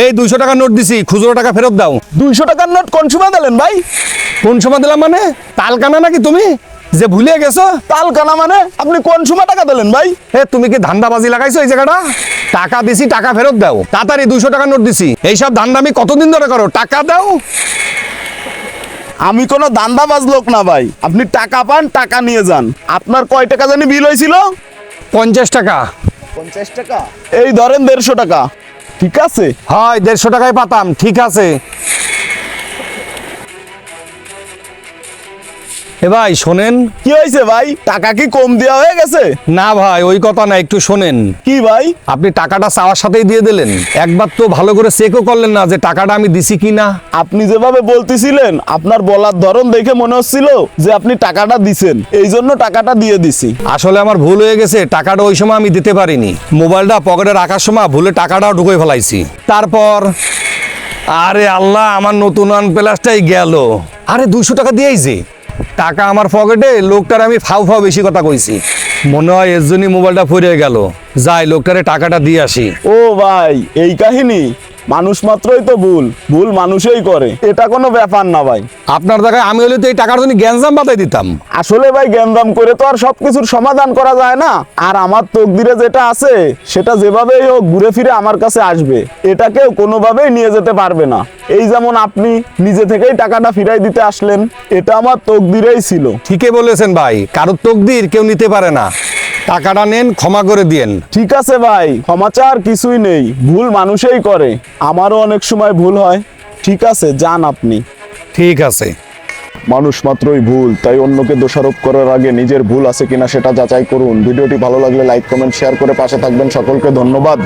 এই দুইশো টাকা নোট দিছি খুচরো টাকা ফেরত দাও। দুইশো টাকার নোট কোন সময় দিলেন ভাই? কোন সময় দিলাম মানে? তালকানা নাকি তুমি? যে ভুলে গেছো? তালকানা মানে? আপনি কোন সময় টাকা দিলেন ভাই? এ তুমি কি ধান্দাবাজি লাগাইছো এই জায়গাটা? টাকা দিছি টাকা ফেরত দাও। তাড়াতাড়ি দুইশো টাকা নোট দিছি। এইসব ধান্দা আমি কতদিন ধরে করো? টাকা দাও। আমি কোনো দান্দাবাজ লোক না ভাই। আপনি টাকা পান টাকা নিয়ে যান। আপনার কয় টাকা জানি বিল হয়েছিল? পঞ্চাশ টাকা। পঞ্চাশ টাকা? এই ধরেন দেড়শো টাকা। ঠিক আছে? হয় দেড়শো টাকায় পাতাম ঠিক আছে। এ ভাই শোনেন। কি হয়েছে ভাই? টাকা কি কম দেওয়া হয়ে গেছে? না ভাই ওই কথা না একটু শোনেন। কি ভাই? আপনি টাকাটা চাওয়ার সাথেই দিয়ে দিলেন। একবার তো ভালো করে চেকও করলেন না যে টাকাটা আমি দিছি কি না। আপনি যেভাবে বলতেছিলেন আপনার বলার ধরন দেখে মনে হচ্ছিল যে আপনি টাকাটা দিছেন। এই জন্য টাকাটা দিয়ে দিছি। আসলে আমার ভুল হয়ে গেছে টাকাটা ওই সময় আমি দিতে পারিনি। মোবাইলটা পকেটে রাখার সময় ভুলে টাকাটাও ঢুকে ফেলাইছি। তারপর আরে আল্লাহ আমার নতুন ওয়ান প্লাসটাই গেল। আরে দুইশো টাকা দিয়েই যে। টাকা আমার পকেটে, লোকটার আমি ফাউ ফাউ বেশি কথা কইছি। মনে হয় এর জন্যই মোবাইলটা ফুরিয়ে গেল। যাই, লোকটারে টাকাটা দিয়ে আসি। ও ভাই, এই কাহিনী? মানুষ মাত্রই তো ভুল। ভুল মানুষই করে। এটা কোনো ব্যাপার না ভাই। আপনার জায়গায় আমি হলে তো এই টাকার জন্য গ্যাঞ্জাম বাতাই দিতাম। আসলে ভাই জ্ঞানদাম করে তো আর সবকিছুর সমাধান করা যায় না। আর আমার তকদিরে যেটা আছে সেটা যেভাবেই হোক ঘুরে ফিরে আমার কাছে আসবে। এটাকেও কোনোভাবেই নিয়ে যেতে পারবে না। এই যেমন আপনি নিজে থেকেই টাকাটা ফিরাই দিতে আসলেন এটা আমার তকদিরেই ছিল। ঠিকই বলেছেন ভাই। কারোর তকদির কেউ নিতে পারে না। টাকাটা নেন ক্ষমা করে দিয়েন। ঠিক আছে ভাই ক্ষমাচার কিছুই নেই ভুল মানুষেই করে। আমারও অনেক সময় ভুল হয়। ঠিক আছে যান আপনি। ঠিক আছে। মানুষ মাত্রই ভুল তাই অন্যকে দোষারোপ করার আগে নিজের ভুল আছে কিনা সেটা যাচাই করুন। ভিডিওটি ভালো লাগলে লাইক কমেন্ট শেয়ার করে পাশে থাকবেন সকলকে ধন্যবাদ।